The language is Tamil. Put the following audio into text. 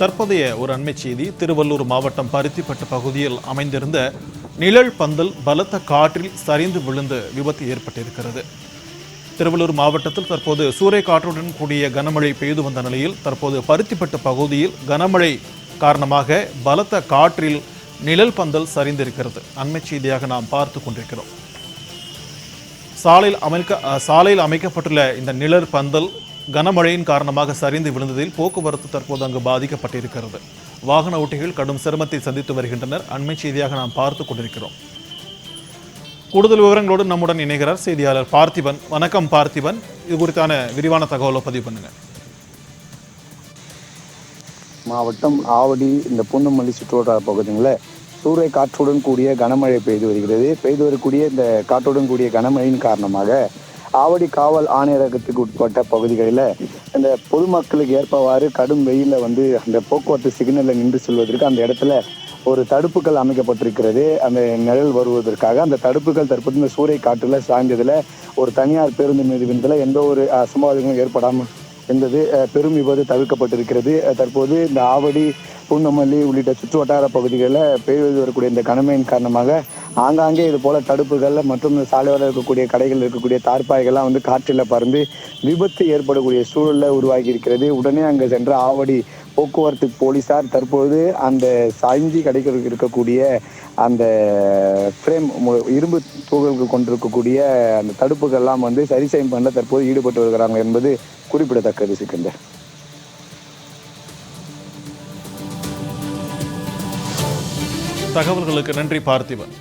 தற்போதைய ஒரு அண்மை செய்தி. திருவள்ளூர் மாவட்டம் பருத்திப்பட்டு பகுதியில் அமைந்திருந்த நிழல் பந்தல் பலத்த காற்றில் சரிந்து விழுந்து விபத்து ஏற்பட்டிருக்கிறது. திருவள்ளூர் மாவட்டத்தில் தற்போது சூறை காற்றுடன் கூடிய கனமழை பெய்து வந்த நிலையில் தற்போது பருத்திப்பட்டு பகுதியில் கனமழை காரணமாக பலத்த காற்றில் நிழல் பந்தல் சரிந்திருக்கிறது. அண்மை செய்தியாக நாம் பார்த்து கொண்டிருக்கிறோம். சாலையில் அமைக்க சாலையில் அமைக்கப்பட்டுள்ள இந்த நிழல் பந்தல் கனமழையின் காரணமாக சரிந்து விழுந்ததில் போக்குவரத்து தற்போது அங்கு பாதிக்கப்பட்டிருக்கிறது. வாகன ஓட்டிகள் கடும் சிரமத்தை சந்தித்து வருகின்றனர். அண்மை செய்தியாக நாம் பார்த்து கொண்டிருக்கிறோம். கூடுதல் விவரங்களோடு நம்முடன் இணைகிறார் செய்தியாளர் பார்த்திபன். வணக்கம் பார்த்திபன். இது குறித்தான விரிவான தகவலை பதிவு பண்ணுங்க. மாவட்டம் ஆவடி இந்த பூந்தமல்லி சுற்றுவட்டார பகுதிகளில் சூறை காற்றுடன் கூடிய கனமழை பெய்து வருகிறது. பெய்து வரக்கூடிய இந்த காற்றுடன் கூடிய கனமழையின் காரணமாக ஆவடி காவல் ஆணையரகத்துக்கு உட்பட்ட பகுதிகளில் இந்த பொதுமக்களுக்கு ஏற்பவாறு கடும் வெயிலில் வந்து அந்த போக்குவரத்து சிக்னலில் நின்று செல்வதற்கு அந்த இடத்துல ஒரு தடுப்புகள் அமைக்கப்பட்டிருக்கிறது. அந்த நிழல் வருவதற்காக அந்த தடுப்புகள் தற்போது இந்த சூறை காற்றில் சாய்ந்ததில் ஒரு தனியார் பேருந்து மீது விழுந்ததில் எந்த ஒரு அசம்பாவிதங்களும் ஏற்படாமல் என்பது பெரும் விபத்து தவிர்க்கப்பட்டிருக்கிறது. தற்போது இந்த ஆவடி பூந்தமல்லி உள்ளிட்ட சுற்று வட்டார பகுதிகளில் பெய்து வரக்கூடிய இந்த கனமையின் காரணமாக ஆங்காங்கே இது போல தடுப்புகள் மற்றும் இந்த சாலையோரம் இருக்கக்கூடிய கடைகள் இருக்கக்கூடிய தார்பாய்கள்லாம் வந்து காற்றில் பறந்து விபத்து ஏற்படக்கூடிய சூழலில் உருவாகி இருக்கிறது. உடனே அங்கே சென்ற ஆவடி போக்குவரத்து போலீசார் தற்போது அந்த சாய்ஞ்சி கடைகள் இருக்கக்கூடிய அந்த ஃப்ரேம் இரும்பு தூகளுக்கு கொண்டிருக்கக்கூடிய அந்த தடுப்புகள்லாம் வந்து சரி செய்யும் பண்ண தற்போது ஈடுபட்டு வருகிறாங்க என்பது குறிப்பிடத்தக்கது சிக்கந்தர். தகவல்களுக்கு நன்றி பார்த்திபன்.